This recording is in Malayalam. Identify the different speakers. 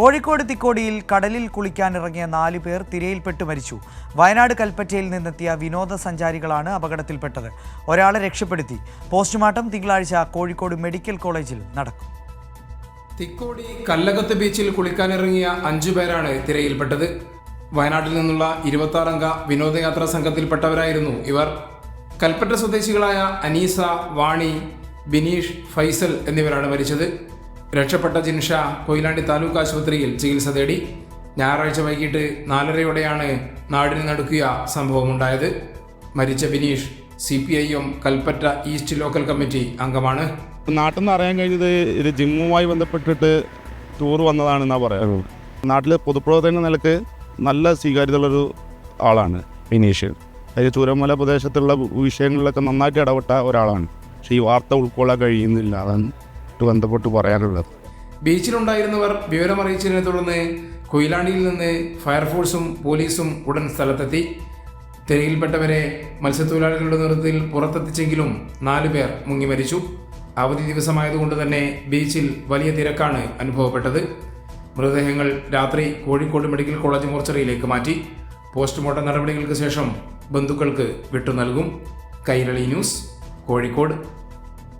Speaker 1: കോഴിക്കോട് തിക്കോടിയിൽ കടലിൽ കുളിക്കാനിറങ്ങിയ നാല് പേർ തിരയിൽപ്പെട്ട് മരിച്ചു. വയനാട് കൽപ്പറ്റയിൽ നിന്നെത്തിയ വിനോദസഞ്ചാരികളാണ് അപകടത്തിൽപ്പെട്ടത്. ഒരാളെ രക്ഷപ്പെടുത്തി. പോസ്റ്റ്മോർട്ടം തിങ്കളാഴ്ച കോഴിക്കോട് മെഡിക്കൽ കോളേജിൽ നടക്കും.
Speaker 2: തിക്കോടി കല്ലകത്ത് ബീച്ചിൽ കുളിക്കാനിറങ്ങിയ അഞ്ചു പേരാണ് തിരയിൽപ്പെട്ടത്. വയനാട്ടിൽ നിന്നുള്ള ഇരുപത്തി അംഗ വിനോദയാത്രാ സംഘത്തിൽപ്പെട്ടവരായിരുന്നു ഇവർ. കൽപ്പറ്റ സ്വദേശികളായ അനീസ വാണി ബിനീഷ് ഫൈസൽ എന്നിവരാണ് മരിച്ചത്. രക്ഷപ്പെട്ട ജിൻഷ കൊയിലാണ്ടി താലൂക്ക് ആശുപത്രിയിൽ ചികിത്സ തേടി ഞായറാഴ്ച വൈകിട്ട് നാലരയോടെയാണ് നാടിന് നടുക്കിയ സംഭവമുണ്ടായത്. മരിച്ച Bineesh C P I M Kalpetta east local committee അംഗമാണ്.
Speaker 3: നാട്ടിൽ നിന്ന് അറിയാൻ കഴിഞ്ഞത് ഇത് ജിമ്മുമായി ബന്ധപ്പെട്ടിട്ട് ടൂർ വന്നതാണെന്നാണ് പറയാറുള്ളത് നാട്ടിൽ പൊതുപ്രവർത്തന നിലയ്ക്ക് നല്ല സ്വീകാര്യതയുള്ളൊരു ആളാണ് ബിനീഷ് അതായത് ചൂരമല പ്രദേശത്തുള്ള വിഷയങ്ങളിലൊക്കെ നന്നായിട്ട് ഇടപെട്ട ഒരാളാണ്. പക്ഷേ ഈ വാർത്ത ഉൾക്കൊള്ളാൻ കഴിയുന്നില്ല. അതാണ് ഇത് ബന്ധപ്പെട്ട് പറയാനുള്ളത്.
Speaker 2: ബീച്ചിലുണ്ടായിരുന്നവർ വിവരമറിയിച്ചതിനെ തുടർന്ന് കൊയിലാണ്ടിയിൽ നിന്ന് ഫയർഫോഴ്സും പോലീസും ഉടൻ സ്ഥലത്തെത്തി. തിരയിൽപ്പെട്ടവരെ മത്സ്യത്തൊഴിലാളികളുടെ നേതൃത്വത്തിൽ പുറത്തെത്തിച്ചെങ്കിലും നാലു പേർ മുങ്ങി മരിച്ചു. അവധി ദിവസമായതുകൊണ്ട് തന്നെ ബീച്ചിൽ വലിയ തിരക്കാണ് അനുഭവപ്പെട്ടത്. മൃതദേഹങ്ങൾ രാത്രി കോഴിക്കോട് മെഡിക്കൽ കോളേജ് മോർച്ചറിയിലേക്ക് മാറ്റി. പോസ്റ്റ്മോർട്ടം നടപടികൾക്ക് ശേഷം ബന്ധുക്കൾക്ക് വിട്ടു നൽകും. കൈരളി ന്യൂസ് കോഴിക്കോട്.